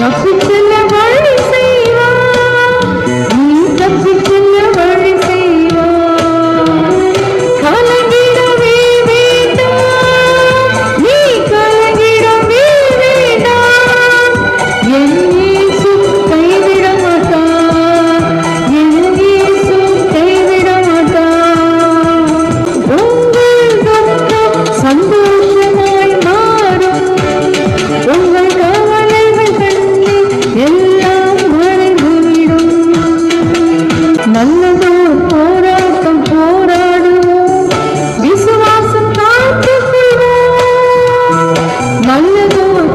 সব Oh,